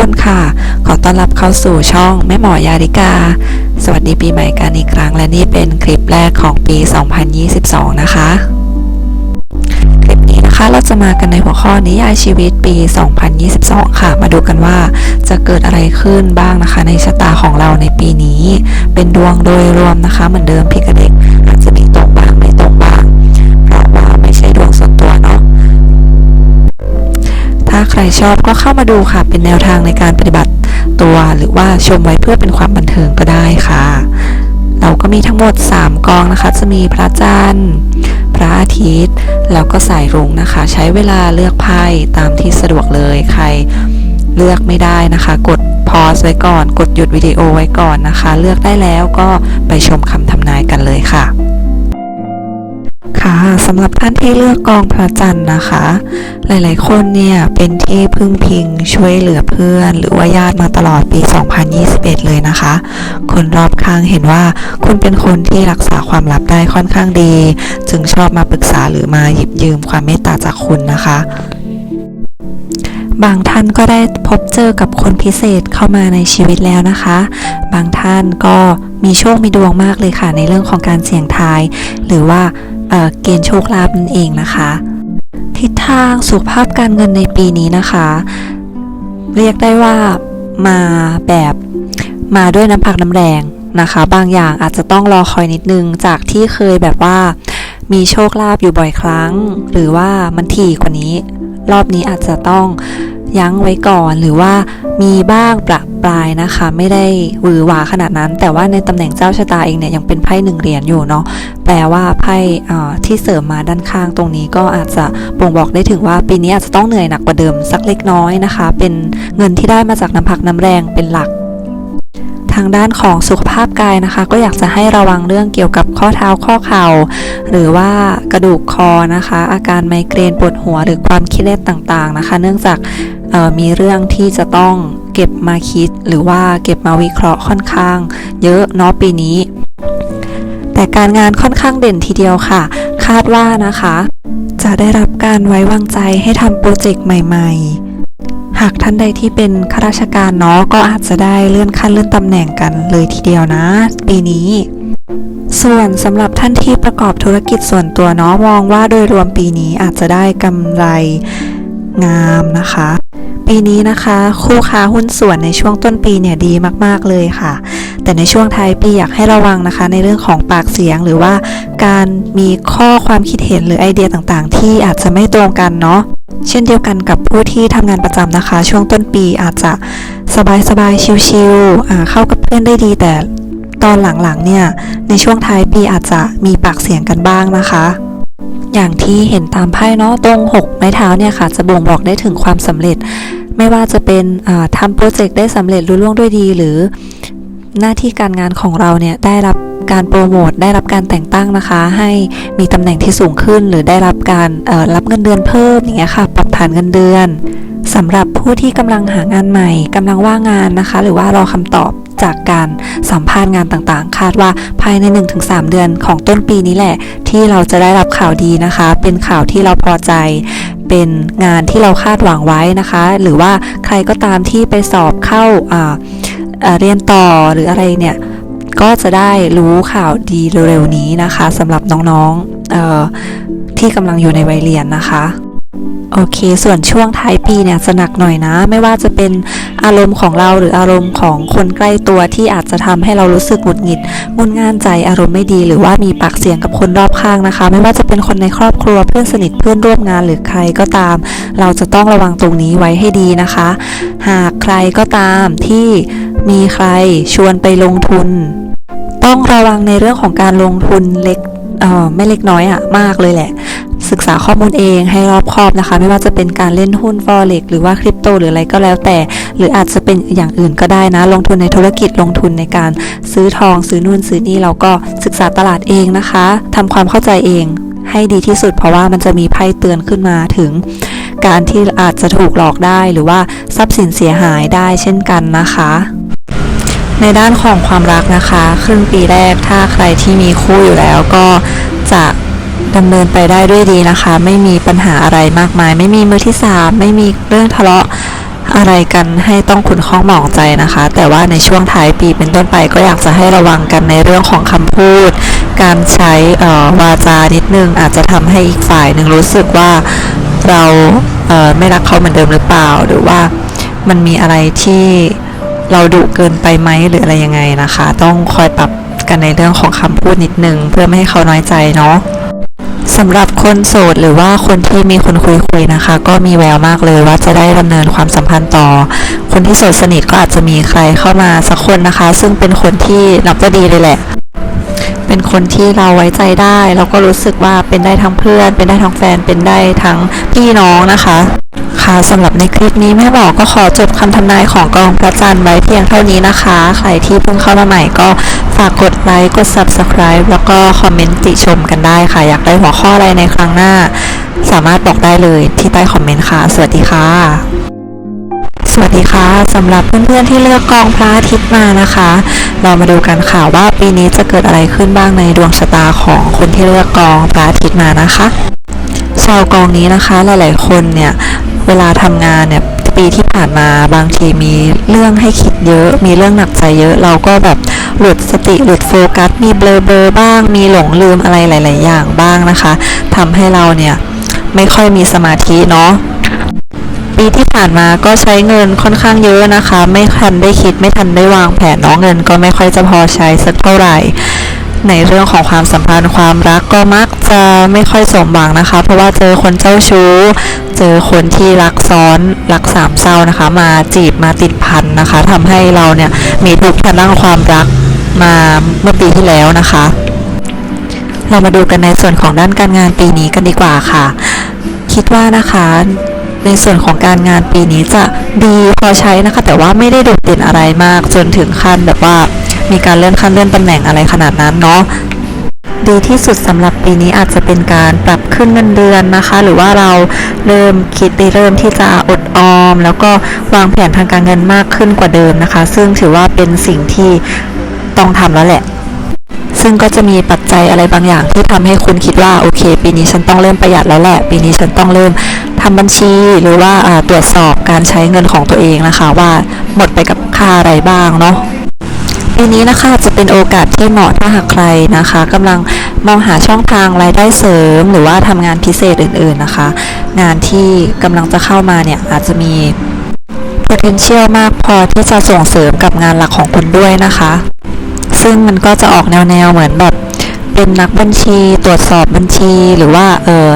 คนค่ะ ขอต้อนรับเข้าสู่ช่องแม่หมอยาริกา สวัสดีปีใหม่กันอีกครั้ง และนี่เป็นคลิปแรกของปี 2022 นะคะ คลิปนี้นะคะเราจะมากันในหัวข้อนิยายชีวิตปี 2022 ค่ะ มาดูกันว่าจะเกิดอะไรขึ้นบ้างนะคะ ในชะตาของเราในปีนี้ เป็นดวงโดยรวมนะคะ เหมือนเดิมพี่กระเด็ก ถ้าใครชอบก็เข้ามาดูค่ะ เป็นแนวทางในการปฏิบัติตัว หรือว่าชมไว้เพื่อเป็นความบันเทิงก็ได้ค่ะ เราก็มีทั้งหมด 3 กองนะคะ จะมีพระจันทร์พระอาทิตย์ แล้วก็สายรุ้งนะคะ ใช้เวลาเลือกไพ่ตามที่สะดวกเลยใครเลือกไม่ได้นะคะ กดพอสไว้ก่อน กดหยุดวิดีโอไว้ก่อนนะคะ เลือกได้แล้วก็ไปชมคำทำนายกันเลยค่ะ ค่ะสำหรับท่านที่เลือกกองพระจันทร์นะคะ หลายๆ คนเนี่ยเป็นที่พึ่งพิงช่วยเหลือเพื่อน หรือว่าญาติมาตลอดปี 2021 เลยนะคะ คนรอบข้างเห็นว่าคุณเป็นคนที่รักษาความลับได้ค่อนข้างดี จึงชอบมาปรึกษาหรือมาหยิบยืมความเมตตาจากคุณนะคะบางท่านก็ได้พบเจอกับคนพิเศษเข้ามาในชีวิตแล้วนะคะ บางท่านก็มีโชคมีดวงมากเลยค่ะในเรื่องของการเสี่ยงทาย หรือว่า เกณฑ์โชคลาภนั่นเองนะคะ ทิศทางสุขภาพการเงินในปีนี้นะคะ เรียกได้ว่ามาแบบมาด้วยน้ำพักน้ำแรงนะคะ บางอย่างอาจจะต้องรอคอยนิดนึงจากที่เคยแบบว่ามีโชคลาภอยู่บ่อยครั้ง หรือว่ามันถี่กว่านี้ รอบนี้อาจจะต้อง ยั้งไว้ก่อนหรือว่ามีบ้างประปรายนะคะ ไม่ได้หวือหวาขนาดนั้น แต่ว่าในตำแหน่งเจ้าชะตาเองเนี่ยยังเป็นไพ่หนึ่งเหรียญอยู่เนาะแปลว่าไพ่ที่เสริมมาด้านข้างตรงนี้ก็อาจจะบ่งบอกได้ถึงว่าปีนี้อาจจะต้องเหนื่อยหนักกว่าเดิมสักเล็กน้อยนะคะ เป็นเงินที่ได้มาจากน้ำพักน้ำแรงเป็นหลัก ทางด้านของสุขภาพกายนะคะ ก็อยากจะให้ระวังเรื่องเกี่ยวกับข้อเท้าข้อเข่า หรือว่ากระดูกคอนะคะ อาการไมเกรนปวดหัวหรือความเครียดต่างๆนะคะ เนื่องจากมีเรื่องที่จะต้องเก็บมาคิด หรือว่าเก็บมาวิเคราะห์ค่อนข้าง เยอะเนาะปีนี้ แต่การงานค่อนข้างเด่นทีเดียวค่ะ คาดว่านะคะ จะได้รับการไว้วางใจให้ทำโปรเจกต์ใหม่ ๆ หากท่านใดที่เป็นข้าราชการเนาะก็อาจจะได้เลื่อนขั้นเลื่อนตำแหน่งกันเลยทีเดียวนะ ปีนี้ ส่วนสำหรับท่านที่ประกอบธุรกิจส่วนตัวเนาะมองว่าโดยรวมปีนี้อาจจะได้กำไรงามนะคะ ปีนี้นะคะ คู่ค้าหุ้นส่วนในช่วงต้นปีเนี่ยดีมากๆเลยค่ะ แต่ในช่วงท้ายปีอยากให้ระวังนะคะ ในเรื่องของปากเสียงหรือว่าการมีข้อความคิดเห็นหรือไอเดียต่างๆ ที่อาจจะไม่ตรงกันเนาะเช่นเดียวกันกับผู้ที่ทำงานประจำนะคะ ช่วงต้นปีอาจจะสบายๆชิวๆเข้ากับเพื่อนได้ดีแต่ตอนหลังๆเนี่ยในช่วงท้ายปีอาจจะมีปากเสียงกันบ้างนะคะ อย่างที่เห็นตามไพ่เนาะตรงหกไม้เท้าเนี่ยค่ะ จะบ่งบอกได้ถึงความสำเร็จ ไม่ว่าจะเป็นทำโปรเจกต์ได้สำเร็จรุ่ล่วงด้วยดีหรือหน้าที่การงานของเราเนี่ยได้รับ การโปรโมทได้รับการแต่งตั้งนะคะ ให้มีตำแหน่งที่สูงขึ้น หรือได้รับการรับเงินเดือนเพิ่มอย่างเงี้ยค่ะปรับฐานเงินเดือนสำหรับผู้ที่กำลังหางานใหม่กำลังว่างงานนะคะ หรือว่ารอคำตอบจากการสัมภาษณ์งานต่างๆ คาดว่าภายใน 1-3 เดือนของต้นปีนี้แหละ ที่เราจะได้รับข่าวดีนะคะ เป็นข่าวที่เราพอใจ เป็นงานที่เราคาดหวังไว้นะคะ หรือว่าใครก็ตามที่ไปสอบเข้าอ่าเรียนต่อหรืออะไรเนี่ย ก็จะได้รู้ข่าวดีเร็วๆนี้นะคะสำหรับน้องๆที่กำลังอยู่ในวัยเรียนนะคะโอเค ส่วนช่วงท้ายปีเนี่ยจะหนักหน่อยนะ ไม่ว่าจะเป็นอารมณ์ของเราหรืออารมณ์ของคนใกล้ตัวที่อาจจะทำให้เรารู้สึกหงุดหงิดงุนง่านใจอารมณ์ไม่ดี หรือว่ามีปากเสียงกับคนรอบข้างนะคะ ไม่ว่าจะเป็นคนในครอบครัวเพื่อนสนิทเพื่อนร่วมงานหรือใครก็ตาม เราจะต้องระวังตรงนี้ไว้ให้ดีนะคะ หากใครก็ตามที่ มีใครชวนไปลงทุน ต้องระวังในเรื่องของการลงทุนเล็กไม่เล็กน้อยอะมากเลยแหละ ศึกษาข้อมูลเองให้รอบคอบนะคะ ไม่ว่าจะเป็นการเล่นหุ้น forex หรือว่าคริปโตหรืออะไรก็แล้วแต่ หรืออาจจะเป็นอย่างอื่นก็ได้นะ ลงทุนในธุรกิจลงทุนในการซื้อทอง ซื้อนู่นซื้อนี่เราก็ศึกษาตลาดเองนะคะทำความเข้าใจเองให้ดีที่สุด เพราะว่ามันจะมีไพ่เตือนขึ้นมาถึง การที่อาจจะถูกหลอกได้หรือว่าทรัพย์สินเสียหายได้เช่นกันนะคะ ในด้านของความรักนะคะ ครึ่งปีแรกถ้าใครที่มีคู่อยู่แล้วก็จะดำเนินไปได้ด้วยดีนะคะ ไม่มีปัญหาอะไรมากมาย ไม่มีมือที่สามไม่มีเรื่องทะเลาะอะไรกันให้ต้องขุนข้องหมองใจนะคะ แต่ว่าในช่วงท้ายปีเป็นต้นไปก็อยากจะให้ระวังกันในเรื่องของคำพูด การใช้วาจานิดนึง อาจจะทำให้อีกฝ่ายหนึ่งรู้สึกว่าเราเไม่รักเขาเหมือนเดิมหรือเปล่า หรือว่ามันมีอะไรที่ เราดุเกินไปไหมหรืออะไรยังไงนะคะ ต้องคอยปรับกันในเรื่องของคำพูดนิดนึง เพื่อไม่ให้เขาน้อยใจเนาะสำหรับคนโสดหรือว่าคนที่มีคนคุยคุยๆนะคะ ก็มีแววมากเลยว่าจะได้ดำเนินความสัมพันธ์ต่อ คนที่โสดสนิทก็อาจจะมีใครเข้ามาสักคนนะคะ ซึ่งเป็นคนที่นับว่าดีเลยแหละ เป็นคนที่เราไว้ใจได้แล้วก็รู้สึกว่าเป็นได้ทั้งเพื่อน เป็นได้ทั้งแฟน เป็นได้ทั้งพี่น้องนะคะ ค่ะสำหรับในคลิปนี้แม่บอกก็ขอจบคำทำนายของกองพระจันทร์ไว้เพียงเท่านี้นะคะ ใครที่เพิ่งเข้ามาใหม่ก็ฝากกดไลค์กด subscribe แล้วก็คอมเมนต์ติชมกันได้ค่ะ อยากได้หัวข้ออะไรในครั้งหน้า สามารถบอกได้เลยที่ใต้คอมเมนต์ค่ะ สวัสดีค่ะ วัสดีค่ะสำหรับเพื่อนๆที่เลือกกองพระอาทิตย์มานะคะ เรามาดูกันค่ะว่าปีนี้จะเกิดอะไรขึ้นบ้างในดวงชะตาของคนที่เลือกกองพระอาทิตย์มานะคะชาวกองนี้นะคะหลายๆคนเนี่ยเวลาทำงานเนี่ยปีที่ผ่านมาบางทีมีเรื่องให้คิดเยอะ มีเรื่องหนักใจเยอะ เราก็แบบหลุดสติหลุดโฟกัส มีเบลอเบลอบ้าง มีหลงลืมอะไรหลาย ๆ อย่างบ้างนะคะทำให้เราเนี่ยไม่ค่อยมีสมาธิเนาะ ปีที่ผ่านมาก็ใช้เงินค่อนข้างเยอะนะคะ ไม่ทันได้คิดไม่ทันได้วางแผนเนาะเงินก็ไม่ค่อยจะพอใช้สักเท่าไหร่ ในเรื่องของความสัมพันธ์ความรักก็มักจะไม่ค่อยสมหวังนะคะ เพราะว่าเจอคนเจ้าชู้ เจอคนที่รักซ้อนรักสามเศร้านะคะ มาจีบมาติดพันนะคะทำให้เราเนี่ยมีทุกข์ทางด้านความรักมาเมื่อปีที่แล้วนะคะ เรามาดูกันในส่วนของด้านการงานปีนี้กันดีกว่าค่ะ คิดว่านะคะ ในส่วนของการงานปีนี้จะดีพอใช้นะคะ แต่ว่าไม่ได้โดดเด่นอะไรมาก จนถึงขั้นแบบว่ามีการเลื่อนขั้นเลื่อนตำแหน่งอะไรขนาดนั้นเนาะดีที่สุดสำหรับปีนี้อาจจะเป็นการปรับขึ้นเงินเดือนนะคะ หรือว่าเราเริ่มคิดเริ่มที่จะอดออม แล้วก็วางแผนทางการเงินมากขึ้นกว่าเดิมนะคะ ซึ่งถือว่าเป็นสิ่งที่ต้องทำแล้วแหละ ซึ่งก็จะมีปัจจัยอะไรบางอย่าง ที่ทำให้คุณคิดว่าโอเค ปีนี้ฉันต้องเริ่มประหยัดแล้วแหละ ปีนี้ฉันต้องเริ่มทำบัญชีหรือว่าตรวจสอบการใช้เงินของตัวเองนะคะ ว่าหมดไปกับค่าอะไรบ้างเนาะปีนี้นะคะจะเป็นโอกาสที่เหมาะถ้าหากใครนะคะกำลังมองหาช่องทางรายได้เสริม หรือว่าทำงานพิเศษอื่น ๆนะคะ งานที่กำลังจะเข้ามาเนี่ยอาจจะมี potential มากพอที่จะส่งเสริมกับงานหลักของคุณด้วยนะคะ ซึ่งมันก็จะออกแนวๆเหมือนแบบเป็นนักบัญชีตรวจสอบบัญชีหรือว่าเออ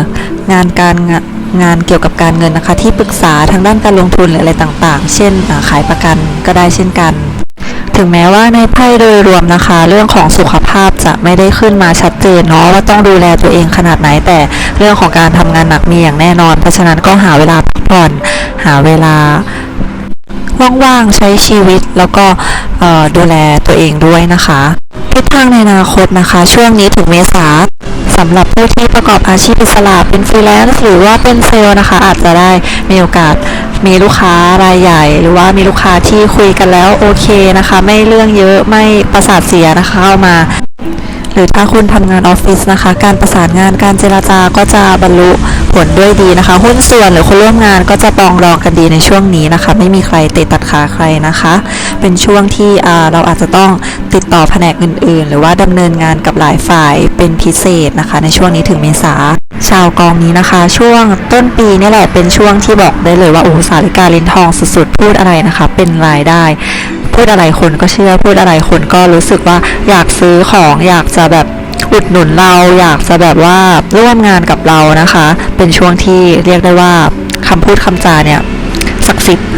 งานการงานงานเกี่ยวกับการเงินนะคะ ที่ปรึกษาทางด้านการลงทุนหรืออะไรต่างๆ เช่นขายประกันก็ได้เช่นกัน ถึงแม้ว่าในไพ่โดยรวมนะคะ เรื่องของสุขภาพจะไม่ได้ขึ้นมาชัดเจนเนาะว่าต้องดูแลตัวเองขนาดไหนแต่เรื่องของการทำงานหนักมีอย่างแน่นอน เพราะฉะนั้นก็หาเวลาพักผ่อนหาเวลา ว่างๆใช้ชีวิตแล้วก็ดูแลตัวเองด้วยนะคะทิศทางในอนาคตนะคะ ช่วงนี้ถึงเมษาสำหรับผู้ที่ประกอบอาชีพอิสระเป็นฟรีแลนซ์หรือว่าเป็นเซลล์นะคะ อาจจะได้มีโอกาสมีลูกค้ารายใหญ่ หรือว่ามีลูกค้าที่คุยกันแล้วโอเคนะคะ ไม่เรื่องเยอะไม่ประสาทเสียนะคะเข้ามา หรือถ้าคุณทำงานออฟฟิศนะคะ การประสานงานการเจราจาก็จะบรรลุผลด้วยดีนะคะ หุ้นส่วนหรือคนร่วมงานก็จะปองรองกันดีในช่วงนี้นะคะ ไม่มีใครเตะตัดขาใครนะคะ เป็นช่วงที่เราอาจจะต้องติดต่อแผนกอื่น ๆ หรือว่าดำเนินงานกับหลายฝ่ายเป็นพิเศษนะคะ ในช่วงนี้ถึงเมษาชาวกองนี้นะคะ ช่วงต้นปีนี่แหละเป็นช่วงที่บอกได้เลยว่าโอ้โหสาริกาลินทองสุดๆพูดอะไรนะคะ เป็นรายได้ พูดอะไรคนก็เชื่อพูดอะไรคนก็รู้สึกว่าอยากซื้อของอยากจะแบบอุดหนุนเราอยากจะแบบว่าร่วมงานกับเรานะคะ เป็นช่วงที่เรียกได้ว่าคำพูดคำจาเนี่ยศักดิ์สิทธิ์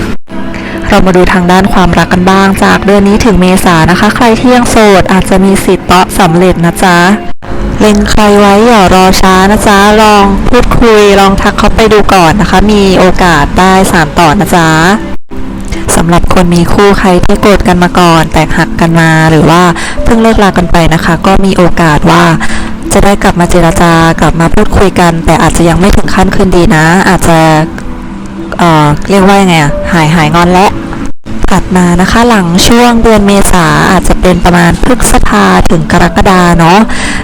เรามาดูทางด้านความรักกันบ้าง จากเดือนนี้ถึงเมษานะคะ ใครที่ยังโสดอาจจะมีสิทธิ์เตาะสำเร็จนะจ๊ะเล็งใครไว้อย่ารอช้านะจ๊ะลองพูดคุยลองทักเขาไปดูก่อนนะคะ มีโอกาสได้สานต่อนะจ๊ะ สำหรับคนมีคู่ใครที่โกรธกันมาก่อน แตกหักกันมาหรือว่าเพิ่งเลิกลากันไปนะคะ ก็มีโอกาสว่าจะได้กลับมาเจราจากลับมาพูดคุยกัน แต่อาจจะยังไม่ถึงขั้นคืนดีนะ อาจจะเอ่อเรียกว่ายังไงอะหายหายงอนและถัดมานะคะหลังช่วงเดือนเมษาอาจจะเป็นประมาณพฤษภาถึงกรกฎาเนาะ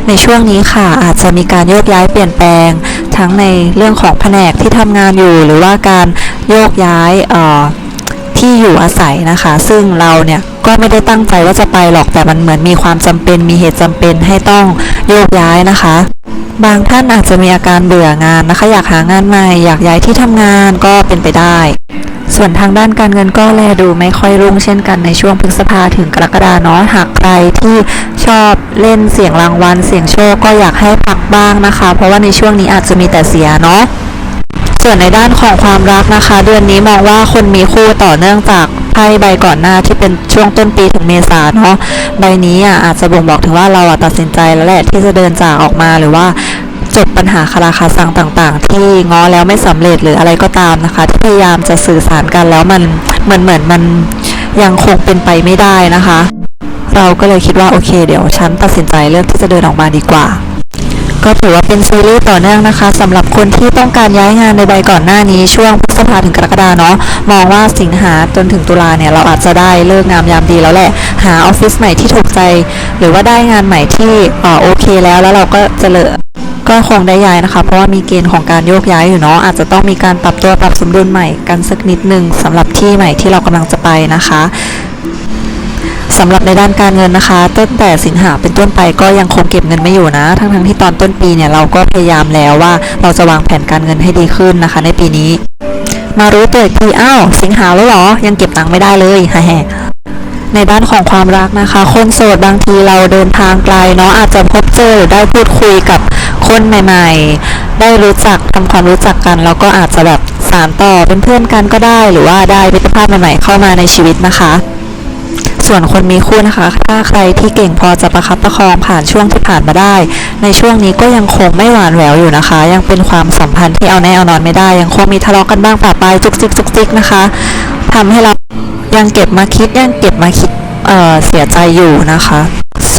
ในช่วงนี้ค่ะอาจจะมีการโยกย้ายเปลี่ยนแปลง ทั้งในเรื่องของแผนกที่ทำงานอยู่ หรือว่าการโยกย้ายเอ่อ ที่อยู่อาศัยนะคะ ซึ่งเราเนี่ยก็ไม่ได้ตั้งใจว่าจะไปหรอกแต่มันเหมือนมีความจำเป็น มีเหตุจำเป็นให้ต้องโยกย้ายนะคะ บางท่านอาจจะมีอาการเบื่องานนะคะ อยากหางานใหม่ อยากย้ายที่ทำงานก็เป็นไปได้ ส่วนทางด้านการเงินก็แลดูไม่ค่อยรุ่งเช่นกันในช่วงพฤษภาถึงกรกฎาเนาะหากใครที่ชอบเล่นเสี่ยงรางวัลเสี่ยงโชคก็อยากให้พักบ้างนะคะ เพราะว่าในช่วงนี้อาจจะมีแต่เสียเนาะ ส่วนในด้านของความรักนะคะ เดือนนี้มองว่าคนมีคู่ต่อเนื่องจากไพ่ใบก่อนหน้าที่เป็นช่วงต้นปีถึงเมษาเนาะใบนี้อะอาจจะบ่งบอกถึงว่าเราอะตัดสินใจแล้วแหละที่จะเดินจากออกมาหรือว่าจบปัญหาคาราคาซังต่างๆ ที่ง้อแล้วไม่สำเร็จหรืออะไรก็ตามนะคะ ที่พยายามจะสื่อสารกันแล้วมันเหมือนเหมือนมันยังคงเป็นไปไม่ได้นะคะ เราก็เลยคิดว่าโอเค เดี๋ยวฉันตัดสินใจเลือกที่จะเดินออกมาดีกว่า ก็ถือว่าเป็นซีรีส์ต่อเนื่องนะคะสำหรับคนที่ต้องการย้ายงานในใบก่อนหน้านี้ช่วงพฤษภาถึงกรกฎาเนาะมองว่าสิงหาจนถึงตุลาเนี่ยเราอาจจะได้เลิกงามยามดีแล้วแหละ หาออฟฟิศใหม่ที่ถูกใจ หรือว่าได้งานใหม่ที่เอ่อโอเคแล้วแล้วเราก็จะเลอก็คงได้ย้ายนะคะ เพราะว่ามีเกณฑ์ของการโยกย้ายอยู่เนาะอาจจะต้องมีการปรับตัวปรับสมดุลใหม่กันสักนิดนึงสำหรับที่ใหม่ที่เรากำลังจะไปนะคะ สำหรับในด้านการเงินนะคะ ตั้งแต่สิงหาเป็นต้นไปก็ยังคงเก็บเงินไม่อยู่นะ ทั้งทั้งๆที่ตอนต้นปีเนี่ยเราก็พยายามแล้วว่าเราจะวางแผนการเงินให้ดีขึ้นนะคะ ในปีนี้ มารู้ตัวอีกทีอ้าวสิงหาแล้วหรอ ยังเก็บตังค์ไม่ได้เลยฮ่าในด้านของความรักนะคะ คนโสดบางทีเราเดินทางไกลเนาะอาจจะพบเจอหรือได้พูดคุยกับคนใหม่ ๆ ได้รู้จักทำความรู้จักกัน แล้วก็อาจจะแบบสานต่อเป็นเพื่อนกันก็ได้ หรือว่าได้มิตรภาพใหม่ๆเข้ามาในชีวิตนะคะ ส่วนคนมีคู่นะคะ ถ้าใครที่เก่งพอจะประคับประคองผ่านช่วงที่ผ่านมาได้ ในช่วงนี้ก็ยังคงไม่หวานแหววอยู่นะคะ ยังเป็นความสัมพันธ์ที่เอาแน่เอานอนไม่ได้ ยังคงมีทะเลาะกันบ้างปะปายจุกจิกจุกจิกนะคะทำให้เรายังเก็บมาคิดยังเก็บมาคิดเเสียใจอยู่นะคะ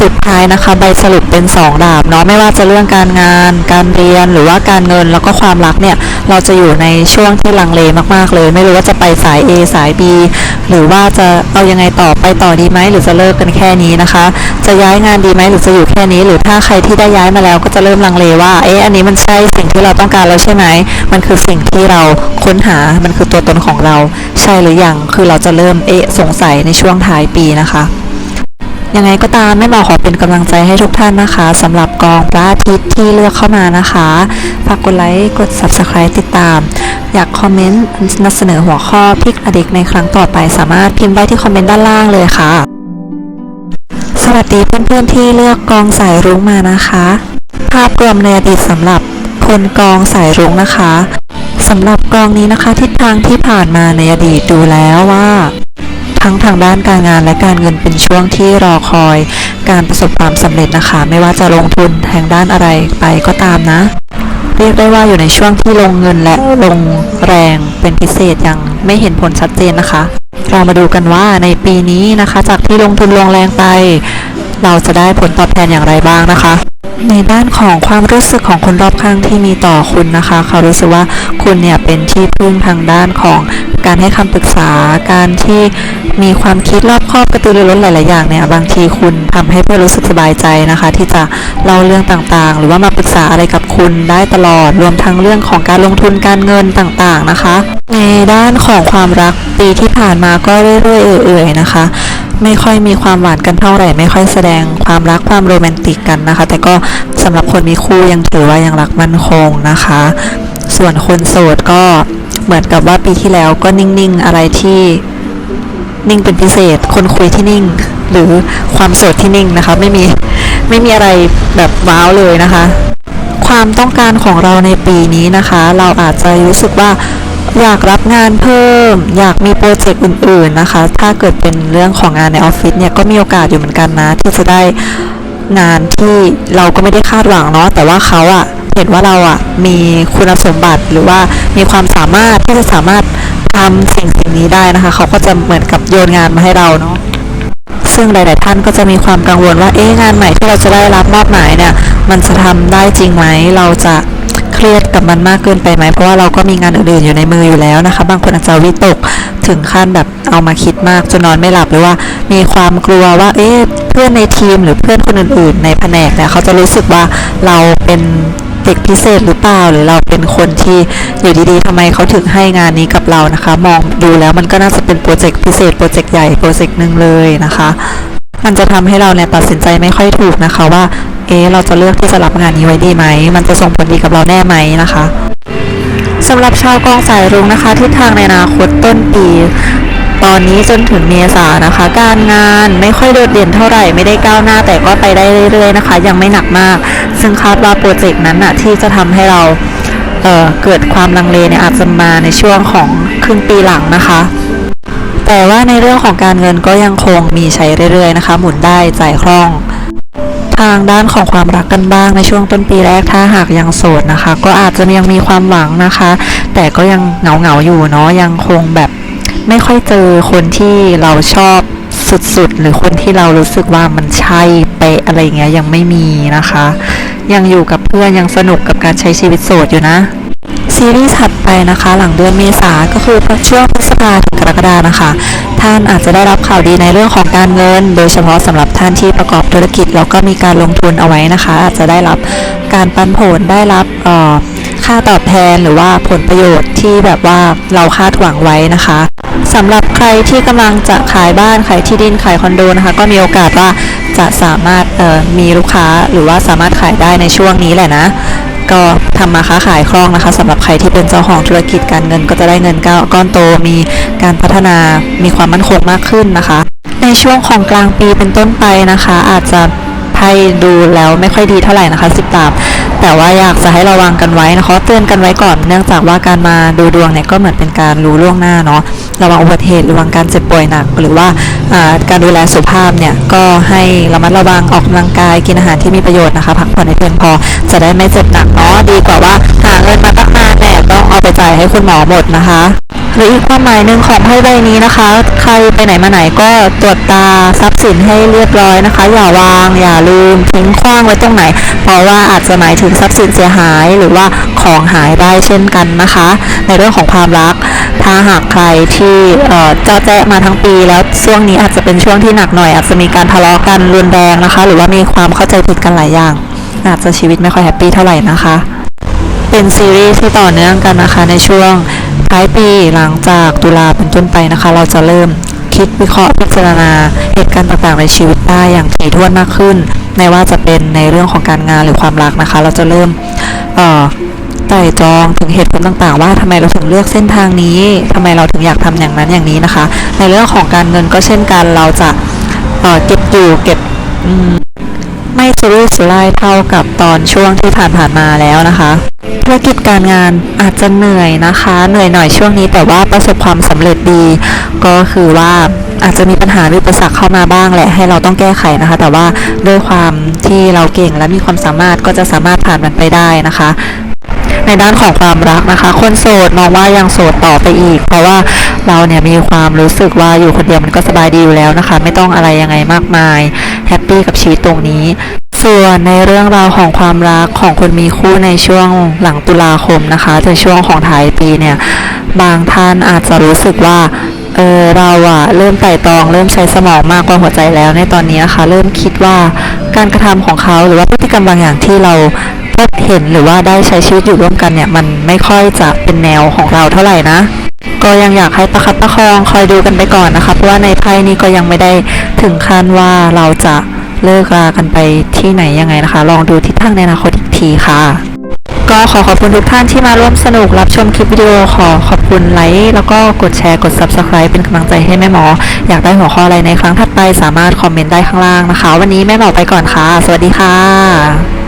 สุดท้ายนะคะ ใบสรุปเป็น 2 ดาบเนาะไม่ว่าจะเรื่องการงาน การเรียนหรือว่าการเงินแล้วก็ความรักเนี่ยเราจะอยู่ในช่วงที่ลังเลมากๆเลย ไม่รู้ว่าจะไปสาย A สาย B หรือว่าจะเอายังไงต่อไปต่อดีไหมหรือจะเลิกกันแค่นี้นะคะ จะย้ายงานดีไหมหรือจะอยู่แค่นี้ หรือถ้าใครที่ได้ย้ายมาแล้วก็จะเริ่มลังเลว่าเอ๊ะอันนี้มันใช่สิ่งที่เราต้องการแล้วใช่ไหมมันคือสิ่งที่เราค้นหามันคือตัวตนของเรา ใช่หรือยังคือเราจะเริ่มเอ๊ะสงสัยในช่วงท้ายปีนะคะ ยังไงก็ตามแม่หมอขอเป็นกำลังใจให้ทุกท่านนะคะสำหรับกองพระอาทิตย์ที่เลือกเข้ามานะคะฝากกดไลค์กด subscribe ติดตาม อยากคอมเมนต์นำเสนอหัวข้อพิกอเด็กในครั้งต่อไป สามารถพิมพ์ได้ที่คอมเมนต์ด้านล่างเลยค่ะ สวัสดีเพื่อนๆที่เลือกกองสายรุ้งมานะคะ ภาพรวมในอดีตสำหรับคนกองสายรุ้งนะคะสำหรับกองนี้นะคะทิศทางที่ผ่านมาในอดีตดูแล้วว่า ทั้งทางด้านการงานและการเงินเป็นช่วงที่รอคอยการประสบความสำเร็จนะคะ ไม่ว่าจะลงทุนทางด้านอะไรไปก็ตามนะ เรียกได้ว่าอยู่ในช่วงที่ลงเงินและลงแรงเป็นพิเศษยังไม่เห็นผลชัดเจนนะคะ เรามาดูกันว่าในปีนี้นะคะ จากที่ลงทุนลงแรงไป เราจะได้ผลตอบแทนอย่างไรบ้างนะคะ ในด้านของความรู้สึกของคนรอบข้างที่มีต่อคุณนะคะ เขารู้สึกว่าคุณเนี่ยเป็นที่พึ่งทางด้านของการให้คำปรึกษาการที่มีความคิดรอบคอบกระตือรือร้นหลาย ๆ อย่างเนี่ยบางทีคุณทำให้เพื่อนรู้สึกสบายใจนะคะ ที่จะเล่าเรื่องต่างๆ หรือว่ามาปรึกษาอะไรกับคุณได้ตลอด รวมทั้งเรื่องของการลงทุนการเงินต่าง ๆ นะคะ ในด้านของความรักปีที่ผ่านมาก็เรื่อย ๆ เอื่อย ๆ นะคะ ไม่ค่อยมีความหวานกันเท่าไหร่ ไม่ค่อยแสดงความรักความโรแมนติกกันนะคะ แต่ก็สำหรับคนมีคู่ยังถือว่ายังรักมั่นคงนะคะ ส่วนคนโสดก็เหมือนกับว่าปีที่แล้วก็นิ่งๆอะไรที่นิ่งเป็นพิเศษ คนคุยที่นิ่ง หรือความโสดที่นิ่งนะคะ ไม่มีไม่มีอะไรแบบว้าวเลยนะคะ ความต้องการของเราในปีนี้นะคะ เราอาจจะรู้สึกว่า อยากรับงานเพิ่ม อยากมีโปรเจกต์อื่นๆนะคะ ถ้าเกิดเป็นเรื่องของงานในออฟฟิศเนี่ยก็มีโอกาสอยู่เหมือนกันนะ ที่จะได้งานที่เราก็ไม่ได้คาดหวังเนาะแต่ว่าเขาอะเห็นว่าเราอะมีคุณสมบัติหรือว่ามีความสามารถที่จะสามารถทำสิ่งสิ่งนี้ได้นะคะ เขาก็จะเหมือนกับโยนงานมาให้เราเนาะซึ่งหลาย ๆ ท่านก็จะมีความกังวลว่าเอ๊ะงานใหม่ที่เราจะได้รับมอบหมายเนี่ยมันจะทำได้จริงไหมเราจะ เครียดกับมันมากเกินไปไหมเพราะว่าเราก็มีงานอื่นๆอยู่ในมืออยู่แล้วนะคะ บางคนอาจจะวิตกถึงขั้นแบบเอามาคิดมากจนนอนไม่หลับหรือว่ามีความกลัวว่าเอ๊ะเพื่อนในทีมหรือเพื่อนคนอื่นๆ ในแผนกเนี่ยเขาจะรู้สึกว่าเราเป็นเด็กพิเศษหรือเปล่าหรือเราเป็นคนที่อยู่ดีๆทำไมเขาถึงให้งานนี้กับเรานะคะ มองดูแล้วมันก็น่าจะเป็นโปรเจกต์พิเศษโปรเจกต์ใหญ่โปรเจกต์หนึ่งเลยนะคะ มันจะทำให้เราเนี่ยตัดสินใจไม่ค่อยถูกนะคะว่า เอ๊เราจะเลือกที่จะรับงานนี้ไว้ดีไหม มันจะส่งผลดีกับเราแน่ไหมนะคะสำหรับชาวกองสายรุ้งนะคะทิศทางในอนาคตต้นปี ตอนนี้จนถึงเมษานะคะ การงานไม่ค่อยโดดเด่นเท่าไหร่ไม่ได้ก้าวหน้าแต่ก็ไปได้เรื่อยๆนะคะ ยังไม่หนักมาก ซึ่งคาดว่าโปรเจกต์นั้นนะที่จะทำให้เราเเกิดความลังเลเนี่ยอาจจะมาในช่วงของครึ่งปีหลังนะคะ แต่ว่าในเรื่องของการเงินก็ยังคงมีใช้เรื่อยๆนะคะ หมุนได้จ่ายคล่อง ทางด้านของความรักกันบ้างในช่วงต้นปีแรกถ้าหากยังโสดนะคะ ก็อาจจะยังมีความหวังนะคะ แต่ก็ยังเหงาๆอยู่เนาะยังคงแบบไม่ค่อยเจอคนที่เราชอบสุดๆ หรือคนที่เรารู้สึกว่ามันใช่เป๊ะอะไรเงี้ยยังไม่มีนะคะ ยังอยู่กับเพื่อนยังสนุกกับการใช้ชีวิตโสดอยู่นะ ซีรีส์ถัดไปนะคะ หลังเดือนเมษาก็คือช่วงพฤษภาถึงกรกฎานะคะ ท่านอาจจะได้รับข่าวดีในเรื่องของการเงิน โดยเฉพาะสำหรับท่านที่ประกอบธุรกิจแล้วก็มีการลงทุนเอาไว้นะคะ อาจจะได้รับการปันผลได้รับค่าตอบแทนหรือว่าผลประโยชน์ที่แบบว่าเราคาดหวังไว้นะคะสำหรับใครที่กำลังจะขายบ้านขายที่ดินขายคอนโดนะคะ ก็มีโอกาสว่าจะสามารถมีลูกค้าหรือว่าสามารถขายได้ในช่วงนี้แหละนะ ก็ทำมาค้าขายคล่องนะคะสำหรับใครที่เป็นเจ้าของธุรกิจการเงิน ก็จะได้เงินก้าก้อนโตมีการพัฒนามีความมั่นคงมากขึ้นนะคะ ในช่วงของกลางปีเป็นต้นไปนะคะ อาจจะไพ่ดูแล้วไม่ค่อยดีเท่าไหร่นะคะสิบดาม แต่ว่าอยากจะให้ระวังกันไว้นะคะเตือนกันไว้ก่อน เนื่องจากว่าการมาดูดวงเนี่ยก็เหมือนเป็นการรู้ล่วงหน้าเนาะระวังอุบัติเหตุระวังการเจ็บป่วยหนัก หรือว่าการดูแลสุขภาพเนี่ยก็ให้ระมัดระวังออกกำลังกายกินอาหารที่มีประโยชน์นะคะพักผ่อนให้เพียงพอจะได้ไม่เจ็บหนักเนาะดีกว่าว่าหาเงินมาตั้งนานแน่ต้องเอาไปจ่ายให้คุณหมอหมดนะคะ หรืออีกความหมายหนึ่งของไพ่ใบนี้นะคะ ใครไปไหนมาไหนก็ตรวจตาทรัพย์สินให้เรียบร้อยนะคะ อย่าวางอย่าลืมทิ้งขว้างไว้ตรงไหน เพราะว่าอาจจะหมายถึงทรัพย์สินเสียหายหรือว่าของหายได้เช่นกันนะคะ ในเรื่องของความรัก ถ้าหากใครที่เจ้าแจ๊มาทั้งปีแล้วช่วงนี้อาจจะเป็นช่วงที่หนักหน่อย อาจจะมีการทะเลาะกันรุนแรงนะคะ หรือว่ามีความเข้าใจผิดกันหลายอย่าง อาจจะชีวิตไม่ค่อยแฮปปี้เท่าไหร่นะคะ เป็นซีรีส์ที่ต่อเนื่องกันนะคะในช่วง ท้ายปีหลังจากตุลาเป็นต้นไปนะคะ เราจะเริ่มคิดวิเคราะห์พิจารณาเหตุการณ์ต่างๆในชีวิตได้อย่างถี่ถ้วนมากขึ้นไม่ว่าจะเป็นในเรื่องของการงานหรือความรักนะคะ เราจะเริ่มเอ่อไต่ตรองถึงเหตุผลต่างๆ ว่าทำไมเราถึงเลือกเส้นทางนี้ทำไมเราถึงอยากทำอย่างนั้นอย่างนี้นะคะ ในเรื่องของการเงินก็เช่นกันเราจะเเก็บอยู่เก็บ ไม่สุรุ่ยสุร่ายเท่ากับตอนช่วงที่ผ่านๆมาแล้วนะคะธุรกิจการงานอาจจะเหนื่อยนะคะ เหนื่อยหน่อยช่วงนี้แต่ว่าประสบความสำเร็จดี ก็คือว่าอาจจะมีปัญหาหรืออุปสรรคเข้ามาบ้างแหละให้เราต้องแก้ไขนะคะ แต่ว่าด้วยความที่เราเก่งและมีความสามารถก็จะสามารถผ่านมันไปได้นะคะ ในด้านของความรักนะคะ คนโสดมองว่ายังโสดต่อไปอีก เพราะว่าเราเนี่ยมีความรู้สึกว่าอยู่คนเดียวมันก็สบายดีอยู่แล้วนะคะ ไม่ต้องอะไรยังไงมากมาย แฮปปี้กับชีวิตตรงนี้ ส่วนในเรื่องราวของความรักของคนมีคู่ในช่วงหลังตุลาคมนะคะถึงช่วงของท้ายปีเนี่ย บางท่านอาจจะรู้สึกว่าเออเราอะเริ่มไต่ตองเริ่มใช้สมองมากกว่าหัวใจแล้วในตอนนี้นะคะ เริ่มคิดว่าการกระทำของเขาหรือว่าพฤติกรรมบางอย่างที่เราพบเห็นหรือว่าได้ใช้ชีวิตอยู่ร่วมกันเนี่ย มันไม่ค่อยจะเป็นแนวของเราเท่าไหร่นะ ก็ยังอยากให้ประคับประคองคอยดูกันไปก่อนนะคะเพราะว่าในไพ่นี้ก็ยังไม่ได้ถึงขั้นว่าเราจะเลิกรากันไปที่ไหนยังไงนะคะ ลองดูทิศทางในอนาคตอีกทีค่ะ ก็ขอขอบคุณทุกท่านที่มาร่วมสนุกรับชมคลิปวิดีโอขอขอบคุณไลค์แล้วก็กดแชร์กด subscribe เป็นกำลังใจให้แม่หมอ อยากได้หัวข้ออะไรในครั้งถัดไปสามารถคอมเมนต์ได้ข้างล่างนะคะ วันนี้แม่หมอไปก่อนค่ะ สวัสดีค่ะ